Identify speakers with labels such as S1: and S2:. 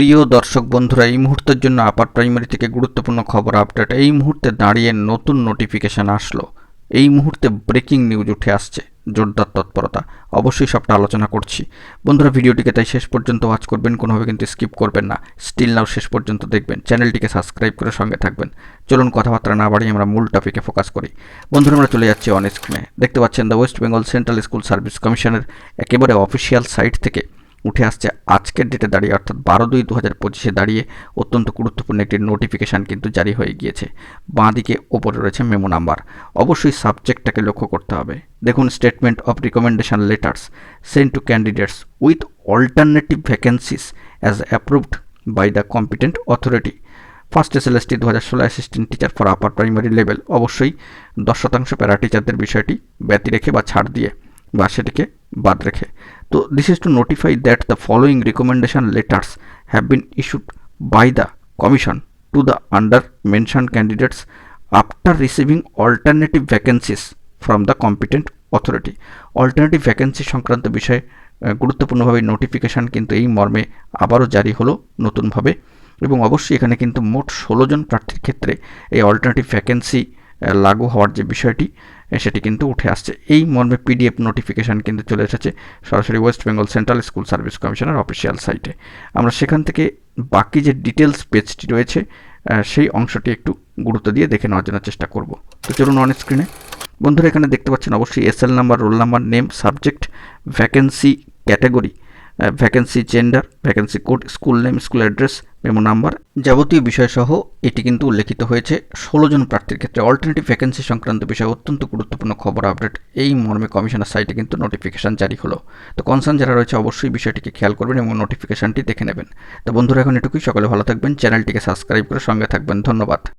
S1: প্রিয় দর্শক বন্ধুরা, এই মুহূর্তের জন্য আপার প্রাইমারি থেকে গুরুত্বপূর্ণ খবর আপডেট এই মুহূর্তে দাঁড়িয়ে নতুন নোটিফিকেশন আসলো। এই মুহূর্তে ব্রেকিং নিউজ উঠে আসছে, জোরদার তৎপরতা। অবশ্যই সবটা আলোচনা করছি। বন্ধুরা, ভিডিওটিকে তাই শেষ পর্যন্ত ওয়াচ করবেন, কোনোভাবে কিন্তু স্কিপ করবেন না। স্টিল নাও শেষ পর্যন্ত দেখবেন। চ্যানেলটিকে সাবস্ক্রাইব করে সঙ্গে থাকবেন। চলুন কথাবার্তা না বাড়িয়ে আমরা মূল টপিকে ফোকাস করি। বন্ধুরা, আমরা চলে যাচ্ছি অন স্ক্রিনে দেখতে পাচ্ছেন the West Bengal central school service কমিশনের একেবারে অফিসিয়াল সাইট থেকে। উঠে আসছে আজকের ডেটে দাঁড়িয়ে, অর্থাৎ বারো দুই দু হাজার পঁচিশে দাঁড়িয়ে অত্যন্ত গুরুত্বপূর্ণ একটি নোটিফিকেশান কিন্তু জারি হয়ে গিয়েছে। বাঁ দিকে ওপরে রয়েছে মেমো নাম্বার অবশ্যই সাবজেক্টটাকে লক্ষ্য করতে হবে। দেখুন statement of recommendation letters send to candidates with alternative vacancies as approved by the competent authority first SLST দু হাজার ষোলো assistant teacher for upper primary level অবশ্যই দশ শতাংশ প্যারা টিচারদের বিষয়টি ব্যতি রেখে বা ছাড় দিয়ে বা সেটিকে বাদ রেখে। তো this is to notify that the following recommendation letters have been issued by the commission to the under mention candidates after receiving alternative vacancies from the competent authority alternative vacancy সংক্রান্ত বিষয়ে গুরুত্বপূর্ণভাবে নোটিফিকেশান কিন্তু এই মর্মে আবারও জারি হলো নতুনভাবে এবং অবশ্যই এখানে কিন্তু মোট ষোলো জন প্রার্থীর ক্ষেত্রে এই অল্টারনেটিভ ভ্যাকেন্সি লাগু হওয়ার যে বিষয়টি সেটি কিন্তু উঠে আসছে। এই মর্মে পিডিএফ নোটিফিকেশান কিন্তু চলে এসেছে সরাসরি West Bengal central school service কমিশনের অফিসিয়াল সাইটে আমরা সেখান থেকে বাকি যে ডিটেলস পেজটি রয়েছে সেই অংশটি একটু গুরুত্ব দিয়ে দেখে নেওয়ার জন্য চেষ্টা করব। তো চলুন অন স্ক্রিনে বন্ধুরা, এখানে দেখতে পাচ্ছেন অবশ্যই SL number roll number name subject vacancy category vacancy gender vacancy code school name school address memo number যাবতীয় বিষয়সহ এটি কিন্তু উল্লেখিত হয়েছে। ষোলো জন প্রার্থীর ক্ষেত্রে অল্টারনেটিভ ভ্যাকেন্সি সংক্রান্ত বিষয়ে অত্যন্ত গুরুত্বপূর্ণ খবর আপডেট এই মর্মে কমিশনের সাইটে কিন্তু নোটিফিকেশান জারি হলো। তো কনসার্ন যারা রয়েছে অবশ্যই বিষয়টিকে খেয়াল করবেন এবং নোটিফিকেশানটি দেখে নেবেন। তো বন্ধুরা, এখন এটুকুই। সকলে ভালো থাকবেন। চ্যানেলটিকে সাবস্ক্রাইব করে সঙ্গে থাকবেন। ধন্যবাদ।